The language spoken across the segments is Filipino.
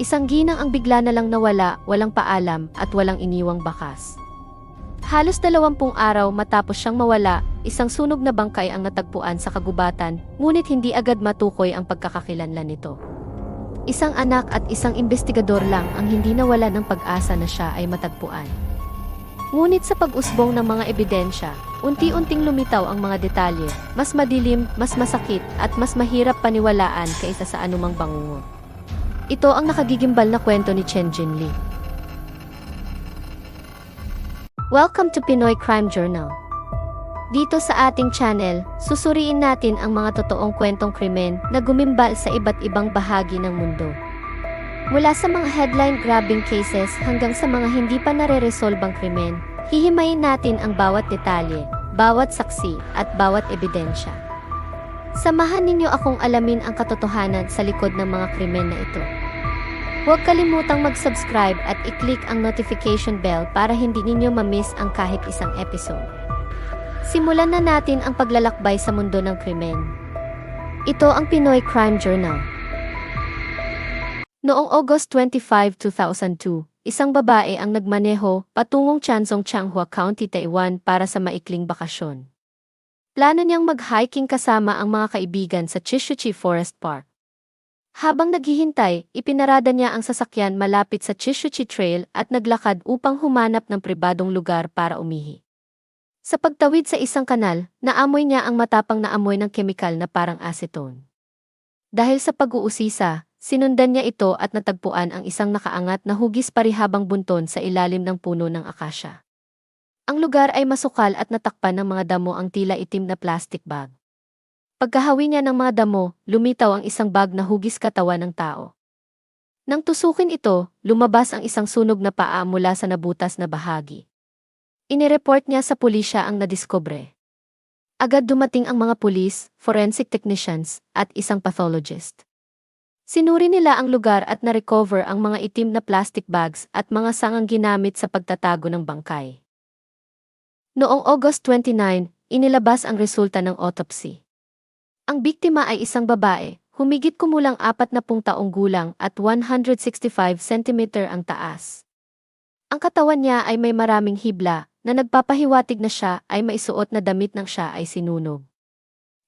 Isang ginang ang bigla na lang nawala, walang paalam, at walang iniwang bakas. Halos dalawampung araw matapos siyang mawala, isang sunog na bangkay ang natagpuan sa kagubatan, ngunit hindi agad matukoy ang pagkakakilanlan nito. Isang anak at isang investigador lang ang hindi nawala ng pag-asa na siya ay matagpuan. Ngunit sa pag-usbong ng mga ebidensya, unti-unting lumitaw ang mga detalye, mas madilim, mas masakit, at mas mahirap paniwalaan kaysa sa anumang bangungot. Ito ang nakagigimbal na kwento ni Chen Jinli. Welcome to Pinoy Crime Journal. Dito sa ating channel, susuriin natin ang mga totoong kwentong krimen na gumimbal sa iba't ibang bahagi ng mundo. Mula sa mga headline-grabbing cases hanggang sa mga hindi pa nare-resolbang krimen, hihimayin natin ang bawat detalye, bawat saksi, at bawat ebidensya. Samahan ninyo akong alamin ang katotohanan sa likod ng mga krimen na ito. Huwag kalimutang mag-subscribe at i-click ang notification bell para hindi ninyo ma-miss ang kahit isang episode. Simulan na natin ang paglalakbay sa mundo ng krimen. Ito ang Pinoy Crime Journal. Noong August 25, 2002, isang babae ang nagmaneho patungong Chansong Changhua County, Taiwan para sa maikling bakasyon. Plano niyang mag-hiking kasama ang mga kaibigan sa Chishuchi Forest Park. Habang naghihintay, ipinarada niya ang sasakyan malapit sa Chishuchi Trail at naglakad upang humanap ng pribadong lugar para umihi. Sa pagtawid sa isang kanal, naamoy niya ang matapang na amoy ng kemikal na parang acetone. Dahil sa pag-uusisa, sinundan niya ito at natagpuan ang isang nakaangat na hugis parihabang bunton sa ilalim ng puno ng akasya. Ang lugar ay masukal at natakpan ng mga damo ang tila itim na plastic bag. Pagkahawi niya ng mga damo, lumitaw ang isang bag na hugis katawan ng tao. Nang tusukin ito, lumabas ang isang sunog na paa mula sa nabutas na bahagi. Inireport niya sa pulisya ang nadiskobre. Agad dumating ang mga pulis, forensic technicians, at isang pathologist. Sinuri nila ang lugar at na-recover ang mga itim na plastic bags at mga sangang ginamit sa pagtatago ng bangkay. Noong August 29, inilabas ang resulta ng autopsy. Ang biktima ay isang babae, humigit kumulang apat na pung taong gulang at 165 cm ang taas. Ang katawan niya ay may maraming hibla, na nagpapahiwatig na siya ay maisuot na damit ng siya ay sinunog.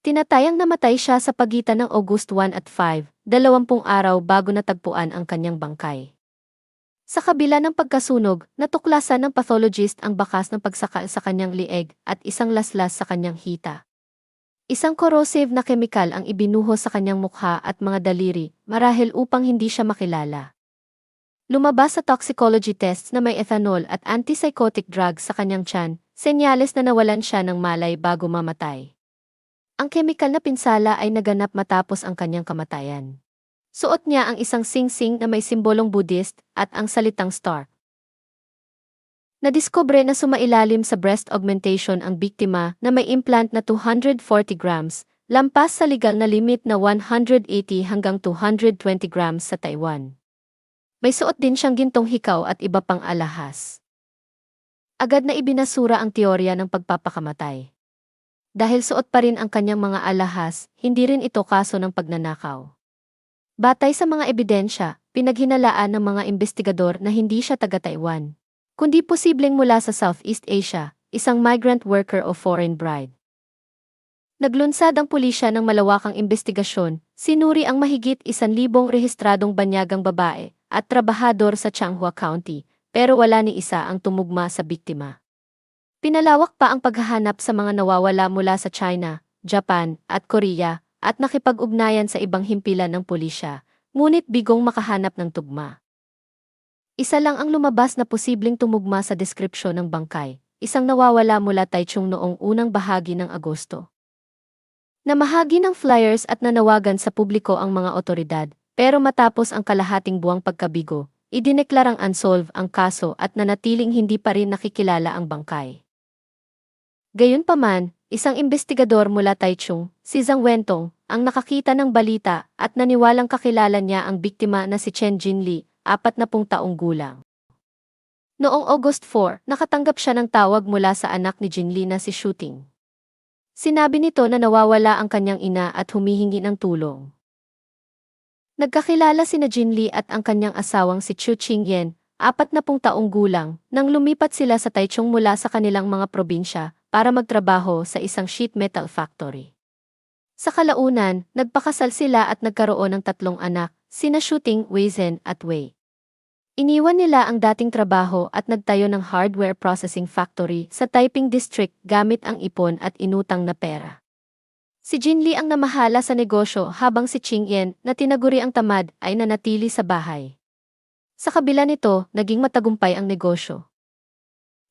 Tinatayang namatay siya sa pagitan ng August 1 at 5, dalawampung araw bago natagpuan ang kanyang bangkay. Sa kabila ng pagkasunog, natuklasan ng pathologist ang bakas ng pagsaka sa kanyang lieg at isang laslas sa kanyang hita. Isang corrosive na kemikal ang ibinuho sa kanyang mukha at mga daliri, marahil upang hindi siya makilala. Lumabas sa toxicology tests na may ethanol at antipsychotic drugs sa kanyang tiyan, senyales na nawalan siya ng malay bago mamatay. Ang kemikal na pinsala ay naganap matapos ang kanyang kamatayan. Suot niya ang isang sing-sing na may simbolong Buddhist at ang salitang star. Nadiskubre na sumailalim sa breast augmentation ang biktima na may implant na 240 grams, lampas sa legal na limit na 180 hanggang 220 grams sa Taiwan. May suot din siyang gintong hikaw at iba pang alahas. Agad na ibinasura ang teorya ng pagpapakamatay. Dahil suot pa rin ang kanyang mga alahas, hindi rin ito kaso ng pagnanakaw. Batay sa mga ebidensya, pinaghinalaan ng mga investigador na hindi siya taga-Taiwan kundi posibleng mula sa Southeast Asia, isang migrant worker o foreign bride. Naglunsad ang pulisya ng malawakang investigasyon, sinuri ang mahigit isan libong rehistradong banyagang babae at trabahador sa Changhua County, pero wala ni isa ang tumugma sa biktima. Pinalawak pa ang paghahanap sa mga nawawala mula sa China, Japan, at Korea, at nakipag-ugnayan sa ibang himpilan ng pulisya, ngunit bigong makahanap ng tugma. Isa lang ang lumabas na posibleng tumugma sa deskripsyon ng bangkay, isang nawawala mula Taichung noong unang bahagi ng Agosto. Namahagi ng flyers at nanawagan sa publiko ang mga otoridad, pero matapos ang kalahating buwang pagkabigo, idineklarang unsolved ang kaso at nanatiling hindi pa rin nakikilala ang bangkay. Gayunpaman, isang investigador mula Taichung, si Zhang Wentong, ang nakakita ng balita at naniwalang kakilala niya ang biktima na si Chen Jinli apat na pung taong gulang. Noong August 4, nakatanggap siya ng tawag mula sa anak ni Jinli na si Shooting. Sinabi nito na nawawala ang kanyang ina at humihingi ng tulong. Nagkakilala sina Jin Lee at ang kanyang asawang si Chu Qingyan, apat na taong gulang, nang lumipat sila sa Taichung mula sa kanilang mga probinsya para magtrabaho sa isang sheet metal factory. Sa kalaunan, nagpakasal sila at nagkaroon ng tatlong anak, sina Shooting, Weizen at Wei. Iniwan nila ang dating trabaho at nagtayo ng hardware processing factory sa Taiping District gamit ang ipon at inutang na pera. Si Jin Lee ang namahala sa negosyo habang si Ching Yen na tinaguri ang tamad ay nanatili sa bahay. Sa kabila nito, naging matagumpay ang negosyo.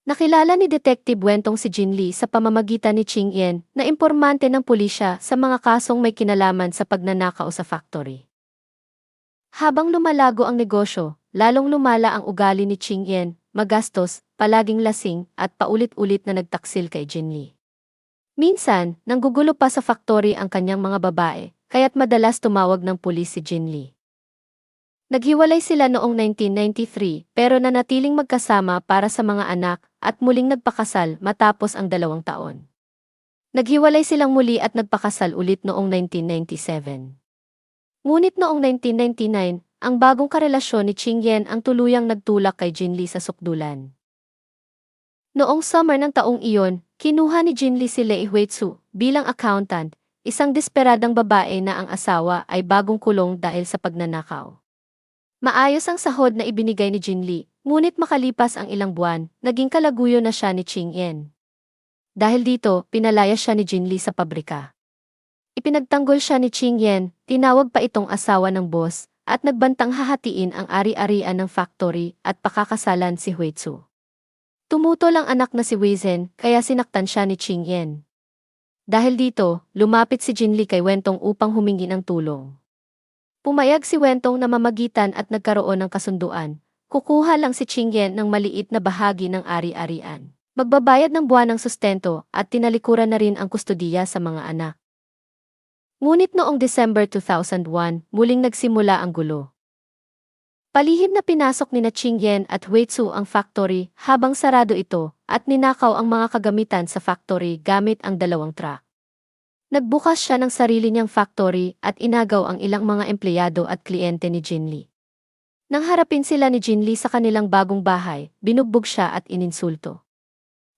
Nakilala ni Detective Wentong si Jin Lee sa pamamagitan ni Ching Yen na impormante ng pulisya sa mga kasong may kinalaman sa pagnanakaw sa factory. Habang lumalago ang negosyo, lalong lumala ang ugali ni Ching Yen, magastos, palaging lasing, at paulit-ulit na nagtaksil kay Jin Lee. Minsan, nanggugulo pa sa factory ang kanyang mga babae, kaya't madalas tumawag ng pulis si Jin Lee. Naghiwalay sila noong 1993 pero nanatiling magkasama para sa mga anak at muling nagpakasal matapos ang dalawang taon. Naghiwalay silang muli at nagpakasal ulit noong 1997. Ngunit noong 1999, ang bagong karelasyon ni Ching Yen ang tuluyang nagtulak kay Jin Lee sa sukdulan. Noong summer ng taong iyon, kinuha ni Jin Lee si Lei Huetsu bilang accountant, isang desperadang babae na ang asawa ay bagong kulong dahil sa pagnanakaw. Maayos ang sahod na ibinigay ni Jin Lee, ngunit makalipas ang ilang buwan, naging kalaguyo na siya ni Ching Yen. Dahil dito, pinalaya siya ni Jin Lee sa pabrika. Ipinagtanggol siya ni Ching Yen, tinawag pa itong asawa ng boss, at nagbantang hahatiin ang ari-arian ng factory at pakakasalan si Huetsu. Tumutol ang anak na si Weizen, kaya sinaktan siya ni Ching Yen. Dahil dito, lumapit si Jin Lee kay Wentong upang humingi ng tulong. Pumayag si Wentong na mamagitan at nagkaroon ng kasunduan. Kukuha lang si Chingyen ng maliit na bahagi ng ari-arian. Magbabayad ng buwan ng sustento at tinalikuran na rin ang kustodiya sa mga anak. Ngunit noong December 2001, muling nagsimula ang gulo. Palihim na pinasok ni na Chingyen at Huetsu ang factory habang sarado ito at ninakaw ang mga kagamitan sa factory gamit ang dalawang truck. Nagbukas siya ng sarili niyang factory at inagaw ang ilang mga empleyado at kliyente ni Jin Lee. Nang harapin sila ni Jin Lee sa kanilang bagong bahay, binugbog siya at ininsulto.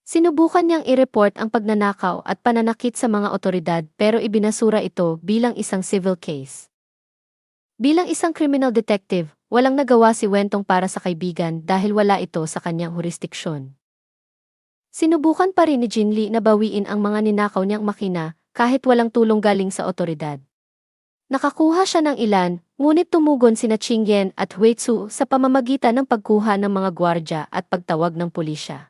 Sinubukan niyang i-report ang pagnanakaw at pananakit sa mga otoridad pero ibinasura ito bilang isang civil case. Bilang isang criminal detective, walang nagawa si Wentong para sa kaibigan dahil wala ito sa kanyang jurisdiksyon. Sinubukan pa rin ni Jin Lee na bawiin ang mga ninakaw niyang makina kahit walang tulong galing sa otoridad. Nakakuha siya ng ilan, ngunit tumugon sina Chingyen at Huetsu sa pamamagitan ng pagkuha ng mga gwardya at pagtawag ng pulisya.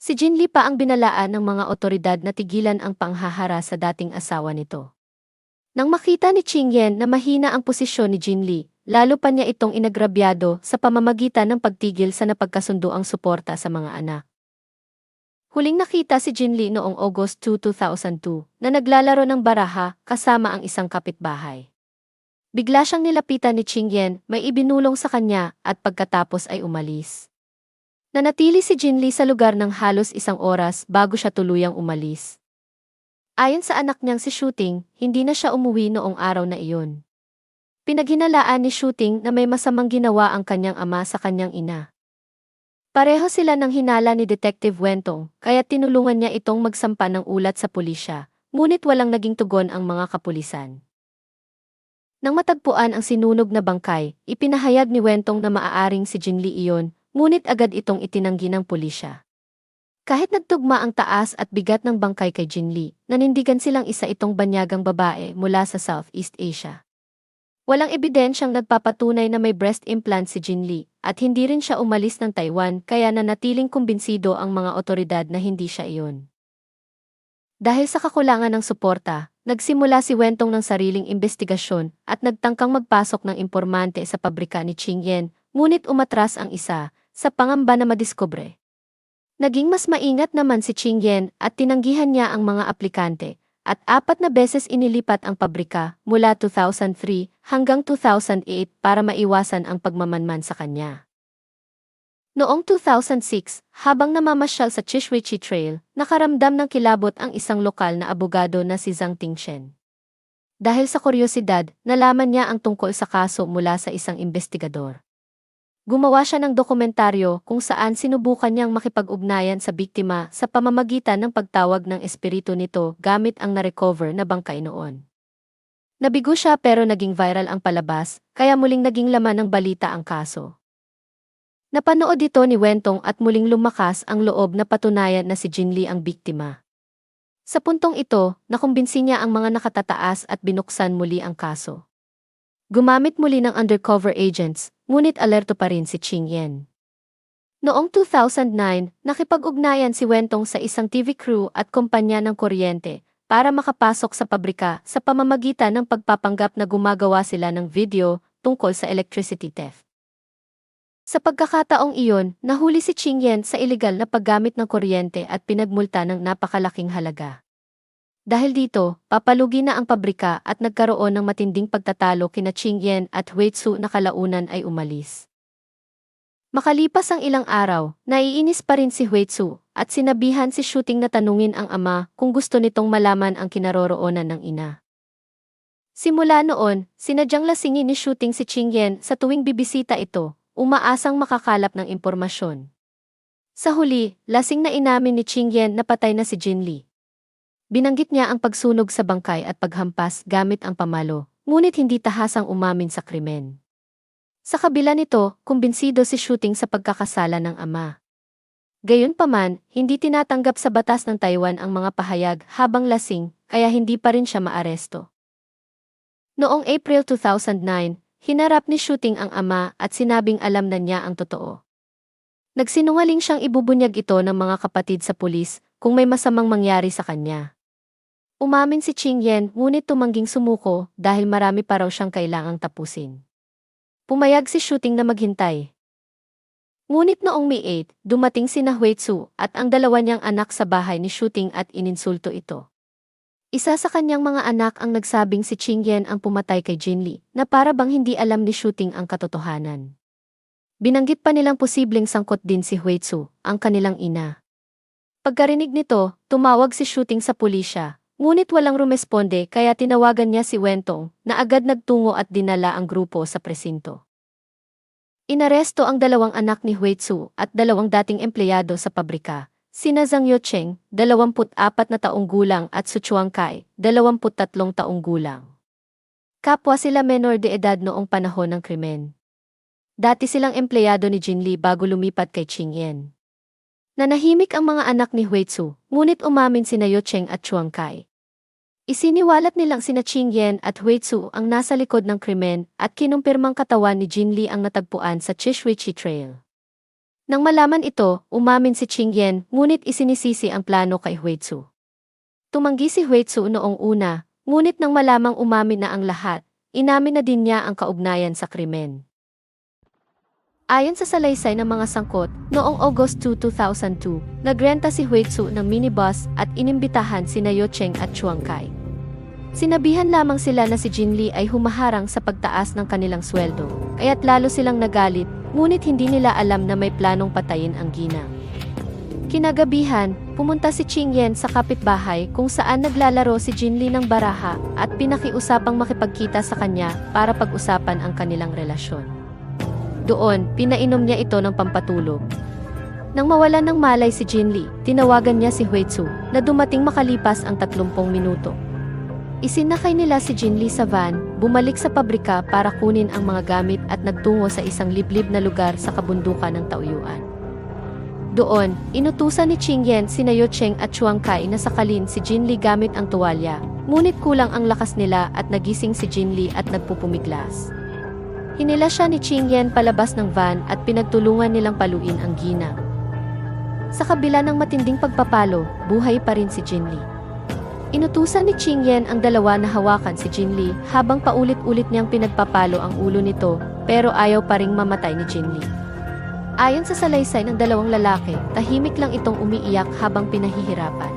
Si Jinli pa ang binalaan ng mga otoridad na tigilan ang panghahara sa dating asawa nito. Nang makita ni Chingyen na mahina ang posisyon ni Jinli, lalo pa niya itong inagrabyado sa pamamagitan ng pagtigil sa napagkasunduang suporta sa mga anak. Huling nakita si Jin Lee noong August 2, 2002, na naglalaro ng baraha kasama ang isang kapitbahay. Bigla siyang nilapitan ni Ching Yen, may ibinulong sa kanya at pagkatapos ay umalis. Nanatili si Jin Lee sa lugar ng halos isang oras bago siya tuluyang umalis. Ayon sa anak niyang si Shooting, hindi na siya umuwi noong araw na iyon. Pinaghinalaan ni Shooting na may masamang ginawa ang kanyang ama sa kanyang ina. Pareho sila ng hinala ni Detective Wentong, kaya tinulungan niya itong magsampa ng ulat sa pulisya, ngunit walang naging tugon ang mga kapulisan. Nang matagpuan ang sinunog na bangkay, ipinahayag ni Wentong na maaaring si Jinli iyon, ngunit agad itong itinanggi ng pulisya. Kahit nagtugma ang taas at bigat ng bangkay kay Jinli, nanindigan silang isa itong banyagang babae mula sa Southeast Asia. Walang ebidensyang nagpapatunay na may breast implant si Jin Lee, at hindi rin siya umalis ng Taiwan kaya nanatiling kumbinsido ang mga otoridad na hindi siya iyon. Dahil sa kakulangan ng suporta, nagsimula si Wentong ng sariling investigasyon at nagtangkang magpasok ng impormante sa pabrika ni Ching Yen, ngunit umatras ang isa, sa pangamba na madiskubre. Naging mas maingat naman si Ching Yen at tinanggihan niya ang mga aplikante, at apat na beses inilipat ang pabrika mula 2003 hanggang 2008 para maiwasan ang pagmamanman sa kanya. Noong 2006, habang namamasyal sa Chishwichi Trail, nakaramdam ng kilabot ang isang lokal na abogado na si Zhang Tingshen. Dahil sa kuryosidad, nalaman niya ang tungkol sa kaso mula sa isang investigador. Gumawa siya ng dokumentaryo kung saan sinubukan niyang makipag-ugnayan sa biktima sa pamamagitan ng pagtawag ng espiritu nito gamit ang na-recover na bangkay noon. Nabigo siya pero naging viral ang palabas, kaya muling naging laman ng balita ang kaso. Napanood ito ni Wentong at muling lumakas ang loob na patunayan na si Jinli ang biktima. Sa puntong ito, nakumbinsi niya ang mga nakatataas at binuksan muli ang kaso. Gumamit muli ng undercover agents, ngunit alerto pa rin si Ching Yen. Noong 2009, nakipag-ugnayan si Wentong sa isang TV crew at kumpanya ng kuryente para makapasok sa pabrika sa pamamagitan ng pagpapanggap na gumagawa sila ng video tungkol sa electricity theft. Sa pagkakataong iyon, nahuli si Ching Yen sa ilegal na paggamit ng kuryente at pinagmulta ng napakalaking halaga. Dahil dito, papalugi na ang pabrika at nagkaroon ng matinding pagtatalo kina Ching Yen at Wei Tzu na kalaunan ay umalis. Makalipas ang ilang araw, naiinis pa rin si Wei Tzu at sinabihan si Shooting na tanungin ang ama kung gusto nitong malaman ang kinaroroonan ng ina. Simula noon, sinadyang lasingin ni Shooting si Ching Yen sa tuwing bibisita ito, umaasang makakalap ng impormasyon. Sa huli, lasing na inamin ni Ching Yen na patay na si Jin Li. Binanggit niya ang pagsunog sa bangkay at paghampas gamit ang pamalo, ngunit hindi tahasang umamin sa krimen. Sa kabila nito, kumbinsido si Shooting sa pagkakasala ng ama. Gayunpaman, hindi tinatanggap sa batas ng Taiwan ang mga pahayag habang lasing, kaya hindi pa rin siya maaresto. Noong April 2009, Hinarap ni Shooting ang ama at sinabing alam na niya ang totoo. Nagsinungaling siyang ibubunyag ito ng mga kapatid sa pulis kung may masamang mangyari sa kanya. Umamin si Ching Yen ngunit tumangging sumuko dahil marami pa raw siyang kailangang tapusin. Pumayag si Shooting na maghintay. Ngunit noong May 8, dumating si Hui at ang dalawa niyang anak sa bahay ni Shooting at ininsulto ito. Isa sa kanyang mga anak ang nagsabing si Ching Yen ang pumatay kay Jin Li, na para bang hindi alam ni Shooting ang katotohanan. Binanggit pa nilang posibleng sangkot din si Hui Tzu, ang kanilang ina. Pagkarinig nito, tumawag si Shooting sa pulisya, ngunit walang rumesponde kaya tinawagan niya si Wentong, na agad nagtungo at dinala ang grupo sa presinto. Inaresto ang dalawang anak ni Hui Tzu at dalawang dating empleyado sa pabrika, Sina Zhang Yucheng, 24 na taong gulang at Su Chuangkai, 23 taong gulang. Kapwa sila menor de edad noong panahon ng krimen. Dati silang empleyado ni Jin Li bago lumipat kay Ching Yen. Nanahimik ang mga anak ni Hui Tzu, ngunit umamin sina Yucheng at Chuangkai. Isiniwalat nilang sina Ching Yen at Hui Tzu ang nasa likod ng krimen at kinumpirmang katawan ni Jin Li ang natagpuan sa Chishuichi Trail. Nang malaman ito, umamin si Ching Yen ngunit isinisisi ang plano kay Huetsu. Tumanggi si Huetsu noong una, ngunit nang malamang umamin na ang lahat, inamin na din niya ang kaugnayan sa krimen. Ayon sa salaysay ng mga sangkot, noong August 2, 2002, nagrenta si Huetsu ng minibus at inimbitahan sina Yocheng at Chuangkai. Sinabihan lamang sila na si Jinli ay humaharang sa pagtaas ng kanilang sweldo, kaya't lalo silang nagalit Ngunit hindi nila alam na may planong patayin ang ginang. Kinagabihan, pumunta si Ching Yen sa kapitbahay kung saan naglalaro si Jinli ng baraha at pinakiusapang makipagkita sa kanya para pag-usapan ang kanilang relasyon. Doon, pinainom niya ito ng pampatulog. Nang mawalan ng malay si Jinli, tinawagan niya si Huetsu na dumating makalipas ang 30 minuto. Isinakay nila si Jinli sa van, bumalik sa pabrika para kunin ang mga gamit at nagtungo sa isang liblib na lugar sa kabundukan ng Tauyuan. Doon, inutusan ni Ching Yen si Nayo Cheng at Chuang Kai na sakalin si Jinli gamit ang tuwalya, ngunit kulang ang lakas nila at nagising si Jinli at nagpupumiglas. Hinila siya ni Ching Yen palabas ng van at pinagtulungan nilang paluin ang ginang. Sa kabila ng matinding pagpapalo, buhay pa rin si Jinli. Inutusan ni Ching Yen ang dalawa na hawakan si Jin Li habang paulit-ulit niyang pinagpapalo ang ulo nito pero ayaw pa ring mamatay ni Jin Li. Ayon sa salaysay ng dalawang lalaki, tahimik lang itong umiiyak habang pinahihirapan.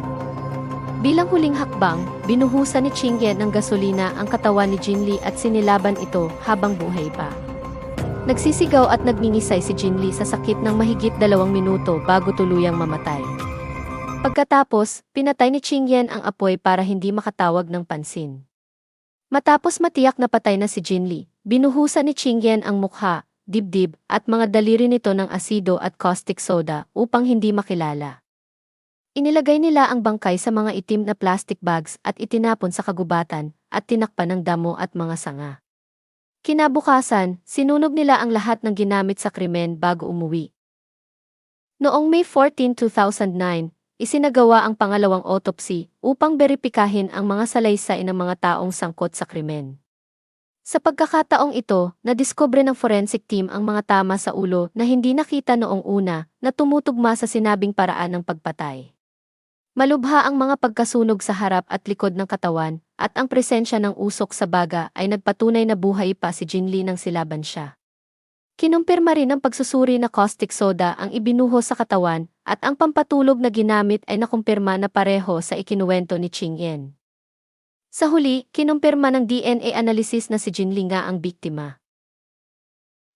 Bilang huling hakbang, binuhusan ni Ching Yen ng gasolina ang katawan ni Jin Li at sinilaban ito habang buhay pa. Nagsisigaw at nagmingisay si Jin Li sa sakit ng mahigit dalawang minuto bago tuluyang mamatay. Pagkatapos, pinatay ni Ching Yen ang apoy para hindi makatawag ng pansin. Matapos matiyak na patay na si Jinli, binuhusan ni Qingyan ang mukha, dibdib, at mga daliri nito ng asido at caustic soda upang hindi makilala. Inilagay nila ang bangkay sa mga itim na plastic bags at itinapon sa kagubatan at tinakpan ng damo at mga sanga. Kinabukasan, sinunog nila ang lahat ng ginamit sa krimen bago umuwi. Noong May 14, 2009, isinagawa ang pangalawang autopsy upang beripikahin ang mga salaysay ng mga taong sangkot sa krimen. Sa pagkakataong ito, nadiskubre ng forensic team ang mga tama sa ulo na hindi nakita noong una na tumutugma sa sinabing paraan ng pagpatay. Malubha ang mga pagkasunog sa harap at likod ng katawan, at ang presensya ng usok sa baga ay nagpatunay na buhay pa si Jinli nang silaban siya. Kinumpirma rin ng pagsusuri na caustic soda ang ibinuho sa katawan, at ang pampatulog na ginamit ay nakumpirma na pareho sa ikinuwento ni Ching Yen. Sa huli, kinumpirma ng DNA analysis na si Jinli nga ang biktima.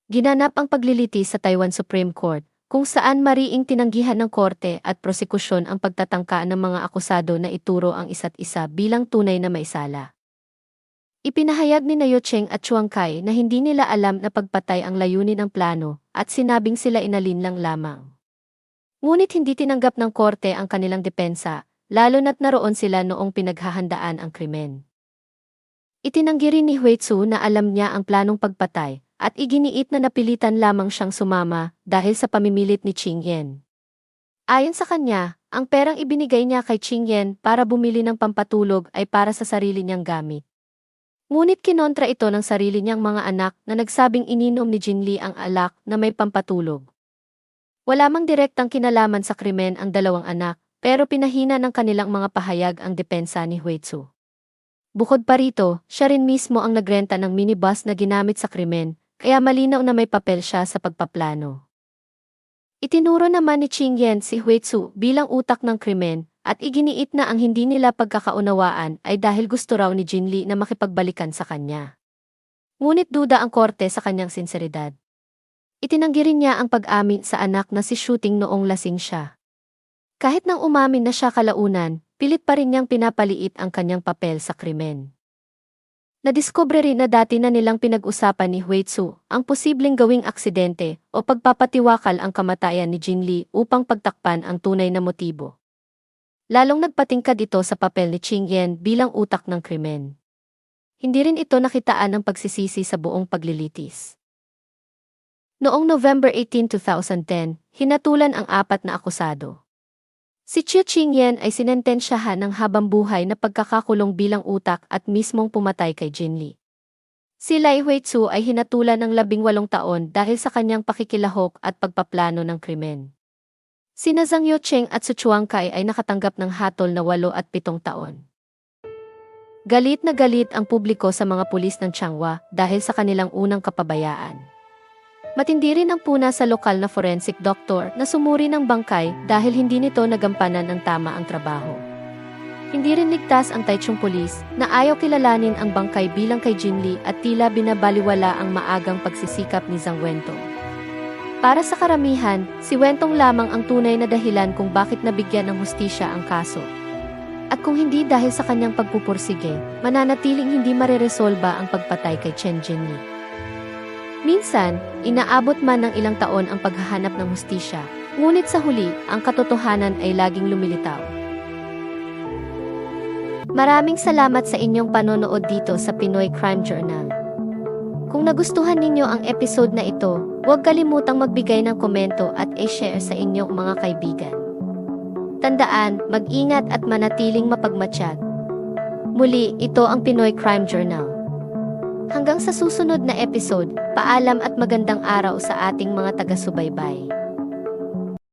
Ginanap ang paglilitis sa Taiwan Supreme Court, kung saan mariing tinanggihan ng korte at prosekusyon ang pagtatangka ng mga akusado na ituro ang isa't isa bilang tunay na maisala. Ipinahayag ni Nayo Cheng at Chuang Kai na hindi nila alam na pagpatay ang layunin ng plano at sinabing sila inalin lang lamang. Ngunit hindi tinanggap ng korte ang kanilang depensa, lalo na't naroon sila noong pinaghahandaan ang krimen. Itinanggi rin ni Huetsu na alam niya ang planong pagpatay at iginiit na napilitan lamang siyang sumama dahil sa pamimilit ni Ching Yen. Ayon sa kanya, ang perang ibinigay niya kay Ching Yen para bumili ng pampatulog ay para sa sarili niyang gamit. Ngunit kinontra ito ng sarili niyang mga anak na nagsabing ininom ni Jinli ang alak na may pampatulog. Wala mang direktang kinalaman sa krimen ang dalawang anak, pero pinahina ng kanilang mga pahayag ang depensa ni Huetsu. Bukod pa rito, siya rin mismo ang nagrenta ng minibus na ginamit sa krimen, kaya malinaw na may papel siya sa pagpaplano. Itinuro naman ni Ching Yen si Huetsu bilang utak ng krimen at iginiit na ang hindi nila pagkakaunawaan ay dahil gusto raw ni Jinli na makipagbalikan sa kanya. Ngunit duda ang korte sa kanyang sinseridad. Itinanggi rin niya ang pag-amin sa anak na si Shooting noong lasing siya. Kahit nang umamin na siya kalaunan, pilit pa rin niyang pinapaliit ang kanyang papel sa krimen. Nadiskubre rin na dati na nilang pinag-usapan ni Huetsu ang posibleng gawing aksidente o pagpapatiwakal ang kamatayan ni Jinli upang pagtakpan ang tunay na motibo. Lalong nagpatingkad ito sa papel ni Ching Yen bilang utak ng krimen. Hindi rin ito nakitaan ng pagsisisi sa buong paglilitis. Noong November 18, 2010, hinatulan ang apat na akusado. Si Chiu Ching-yen ay sinentensyahan ng habang buhay na pagkakakulong bilang utak at mismong pumatay kay Jinli. Si Lai Huitsu ay hinatulan ng labing walong taon dahil sa kanyang pakikilahok at pagpaplano ng krimen. Sina Zhang Yucheng at Su Chuangkai ay nakatanggap ng hatol na walo at pitong taon. Galit na galit ang publiko sa mga pulis ng Changhua dahil sa kanilang unang kapabayaan. Matindi rin ang puna sa lokal na forensic doctor na sumuri ng bangkay dahil hindi nito nagampanan ng tama ang trabaho. Hindi rin ligtas ang Taichung Police na ayaw kilalanin ang bangkay bilang kay Jinli at tila binabaliwala ang maagang pagsisikap ni Zhang Wentong. Para sa karamihan, si Wentong lamang ang tunay na dahilan kung bakit nabigyan ng hustisya ang kaso. At kung hindi dahil sa kanyang pagpupursige, mananatiling hindi mareresolba ang pagpatay kay Chen Jinli. Minsan, inaabot man ng ilang taon ang paghahanap ng hustisya, ngunit sa huli, ang katotohanan ay laging lumilitaw. Maraming salamat sa inyong panonood dito sa Pinoy Crime Journal. Kung nagustuhan ninyo ang episode na ito, huwag kalimutang magbigay ng komento at i-share sa inyong mga kaibigan. Tandaan, mag-ingat at manatiling mapagmatsyag. Muli, ito ang Pinoy Crime Journal. Hanggang sa susunod na episode, paalam at magandang araw sa ating mga taga-subaybay.